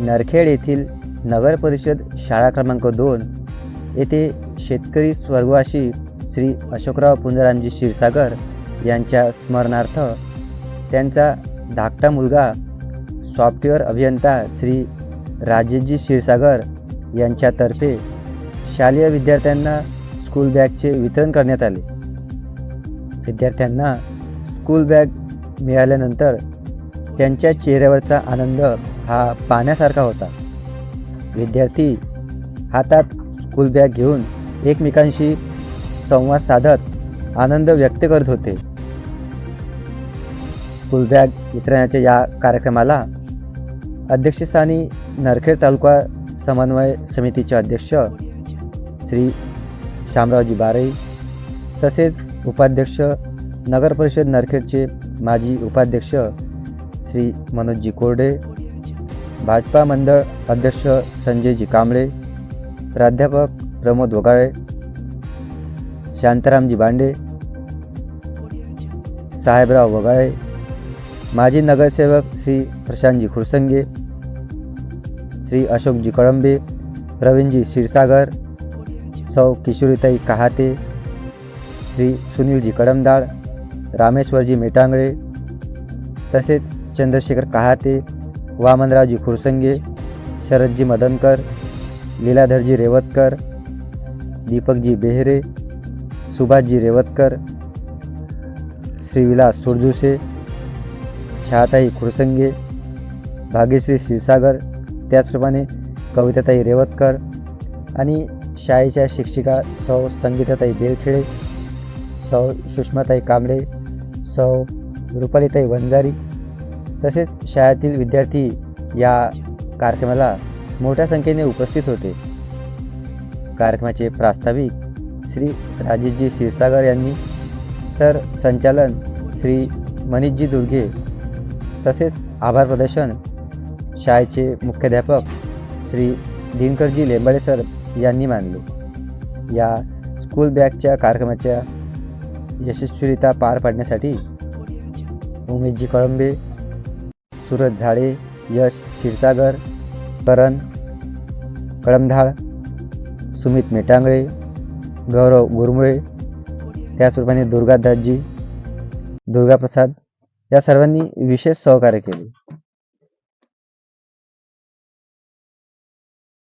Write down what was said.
नरखेड येथील नगरपरिषद शाळा क्रमांक दोन येथे शेतकरी स्वर्गवासी श्री अशोकराव पुंजरामजी क्षीरसागर यांच्या स्मरणार्थ त्यांचा धाकटा मुलगा सॉफ्टवेअर अभियंता श्री राजेशजी क्षीरसागर यांच्यातर्फे शालेय विद्यार्थ्यांना स्कूल बॅगचे वितरण करण्यात आले. विद्यार्थ्यांना स्कूल बॅग मिळाल्यानंतर त्यांच्या चेहऱ्यावरचा आनंद हा पाहण्यासारखा होता. विद्यार्थी हातात स्कूल बॅग घेऊन एकमेकांशी संवाद साधत आनंद व्यक्त करत होते. स्कूल बॅग वितरणाच्या या कार्यक्रमाला अध्यक्षस्थानी नरखेड तालुका समन्वय समितीचे अध्यक्ष श्री शामरावजी बारई तसेच उपाध्यक्ष नगर परिषद नरखेडचे माजी उपाध्यक्ष श्री मनोजजी कोरडे भाजपा मंडळ अध्यक्ष संजयजी कांबळे प्राध्यापक प्रमोद वगाळे शांतारामजी बांडे साहेबराव वगाळे माजी नगरसेवक श्री प्रशांतजी खुरसंगे श्री अशोकजी कळंबे प्रवीणजी क्षीरसागर सौ किशोरीताई कहाते श्री सुनीलजी कडमदाळ रामेश्वरजी मेटांगळे तसेच चंद्रशेखर कहाते वामनरावजी खुरसंगे शरदजी मदनकर लीलाधरजी रेवतकर दीपकजी बेहरे सुभाषजी रेवतकर श्रीविलास सुरजुसे छाताई खुरसंगे भाग्यश्री क्षीरसागर त्याचप्रमाणे कविताताई रेवतकर आणि शाळेच्या शिक्षिका सौ संगीताताई बेलखेडे सौ सुषमाताई कांबळे सौ रुपालीताई वंजारी तसेच शाळेतील विद्यार्थी या कार्यक्रमाला मोठ्या संख्येने उपस्थित होते. कार्यक्रमाचे प्रास्ताविक श्री राजेशजी क्षीरसागर यांनी तर संचालन श्री मनीषजी दुर्गे तसेच आभार प्रदर्शन शाळेचे मुख्याध्यापक श्री दिनकरजी लेंबाडे सर यांनी मानले. या स्कूल बॅगच्या कार्यक्रमाच्या यशस्वीरित्या पार पाडण्यासाठी उमेशजी कळंबे सुरज झाडे यश क्षीरसागर करण कळमधाळ सुमित मेटांगळे गौरव गुरमुळे त्याचप्रमाणे दुर्गादासजी दुर्गाप्रसाद या सर्वांनी विशेष सहकार्य केले.